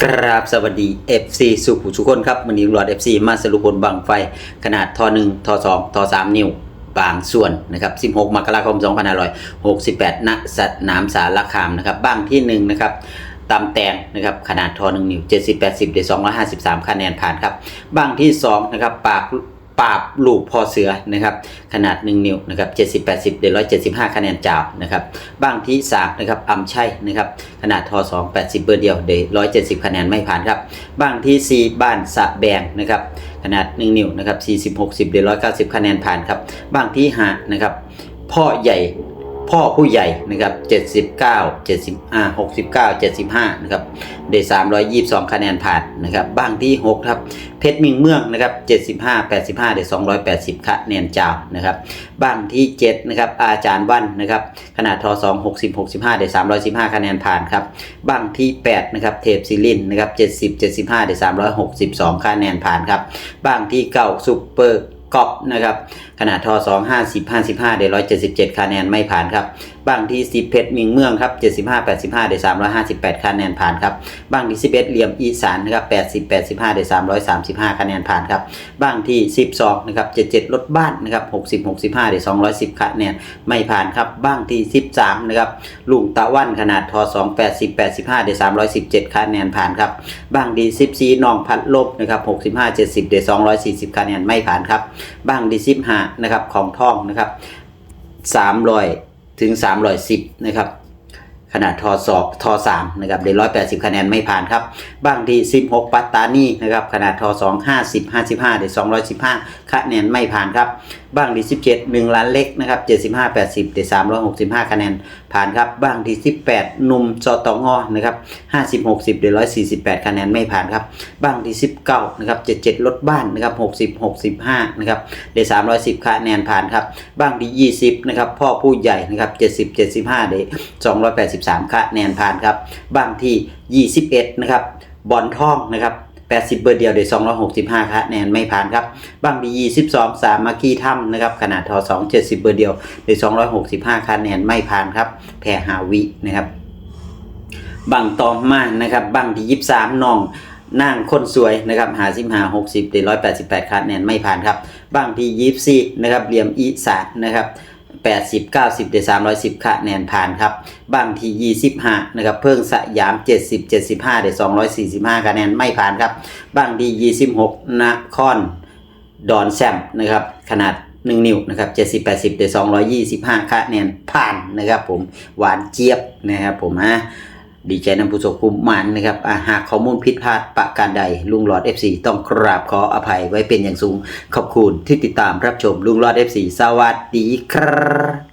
กราบสวัสดี FC สุขุทุกคนครับวันนี้ลุงหลอด FC มาสรุปผลบังไฟ ขนาดทอ1ทอ2ทอ3 นิ้วบางส่วนนะครับ 16 มกราคม 2568 ณ สนามสารคามนะครับบ้างที่ 1 นะครับตามแตงนะครับขนาดทอ1นิ้ว 70 80เด253 คะแนนผ่านครับบ้างที่ 2 นะครับปาก ปราบลูกพอเสือนะครับขนาด 1 นิ้วนะครับ70 80เด175 คะแนนจาวนะครับบ้างที่3นะครับอำชัยนะครับขนาดทอ2 80 เบอร์เดียวเด170 คะแนนไม่ผ่านครับบ้างที่ 4 บ้านสะแบงนะครับขนาด 1 นิ้วนะครับ40 60เด190 คะแนนผ่านครับบ้างที่5นะครับพ่อใหญ่ พ่อผู้ใหญ่นะครับ79 70อ่า69 75นะครับได้322 คะแนนผ่านนะครับบ้างที่6ครับเพชรมิงเมืองนะครับ75 85ได้280 คะแนนจาวนะครับบ้างที่7นะครับอาจารย์วันนะครับขนาดทอ2 60 65ได้315 คะแนนผ่านครับบ้างที่8นะครับเทปซิลินนะครับ70 75ได้362 คะแนนผ่านครับบ้างที่9ซุปเปอร์ กอบนะครับขนาดทอ2 50 55 ได้177 คะแนนไม่ผ่านครับบางที่10เพชรมิงเมืองครับ75 85ได้358คะแนนผ่านครับบางที่11เหลี่ยมอีสานนะครับ80 85ได้335คะแนนผ่านครับบางที่ 12นะครับ77รถบ้านนะครับ60 65ได้210คะแนนไม่ผ่านครับบางที่ 13นะครับลุงตะวันขนาดท2 80 85ได้317คะแนนผ่านครับบางดี14น้องพัดลบนะครับ65 70ได้240คะแนนไม่ผ่านครับบางดี15นะครับของทองนะครับ300 ถึง 310 นะครับขนาดทอสอบทอ3นะครับเด้180คะแนนไม่ผ่านครับบางที่16ปัตตานีนะครับขนาดทอ2 50 55เด้215คะแนนไม่ผ่านครับ บ้างที่17 1ล้านเล็กนะครับ75 80ได้365คะแนนผ่านครับบ้างที่18หนุ่มจตองอนะครับ50 60ได้148คะแนนไม่ผ่านครับบ้างที่19นะครับ77รถบ้านนะครับ60 65นะครับได้310คะแนนผ่านครับบ้างที่20นะครับพ่อผู้ใหญ่นะครับ70 75ได้283คะแนนผ่านครับบ้างที่21นะครับบอลทองนะครับ 80 เบอร์เดียวได้265คะแนนไม่ผ่านครับบ้างที่22สามัคคีถ้ำนะครับขนาดทอ2 70 เบอร์เดียวได้265คะแนนไม่ผ่านครับแพ้หาวินะครับบังต่อมานะครับบังที่ยี่สามน้องนางคนสวยนะครับหาสิบหาหกสิบได้ร้อยแปดสิบแปดคะแนนไม่ผ่านครับบังที่ยี่สี่นะครับเหลี่ยมอีสานนะครับ แปดสิบเก้าสิบได้สามร้อยสิบคะแนนผ่านครับ บางที่ยี่สิบห้านะครับ เพิ่งสยามเจ็ดสิบเจ็ดสิบห้าได้สองร้อยสี่สิบห้าคะแนนไม่ผ่านครับ บางที่ยี่สิบหกนครดอนแซมนะครับ ขนาดหนึ่งนิ้วนะครับเจ็ดสิบแปดสิบเดสองร้อยยี่สิบห้าคะแนนผ่านนะครับผม หวานเจี๊ยบนะครับผมฮะ ดีใจนำผู้ชมคุมมันนะครับหากข้อมูลผิดพลาดประการใด ลุงหลอด FC ต้องกราบขออภัยไว้เป็นอย่างสูง ขอบคุณที่ติดตามรับชมลุงหลอด FC สวัสดีครับ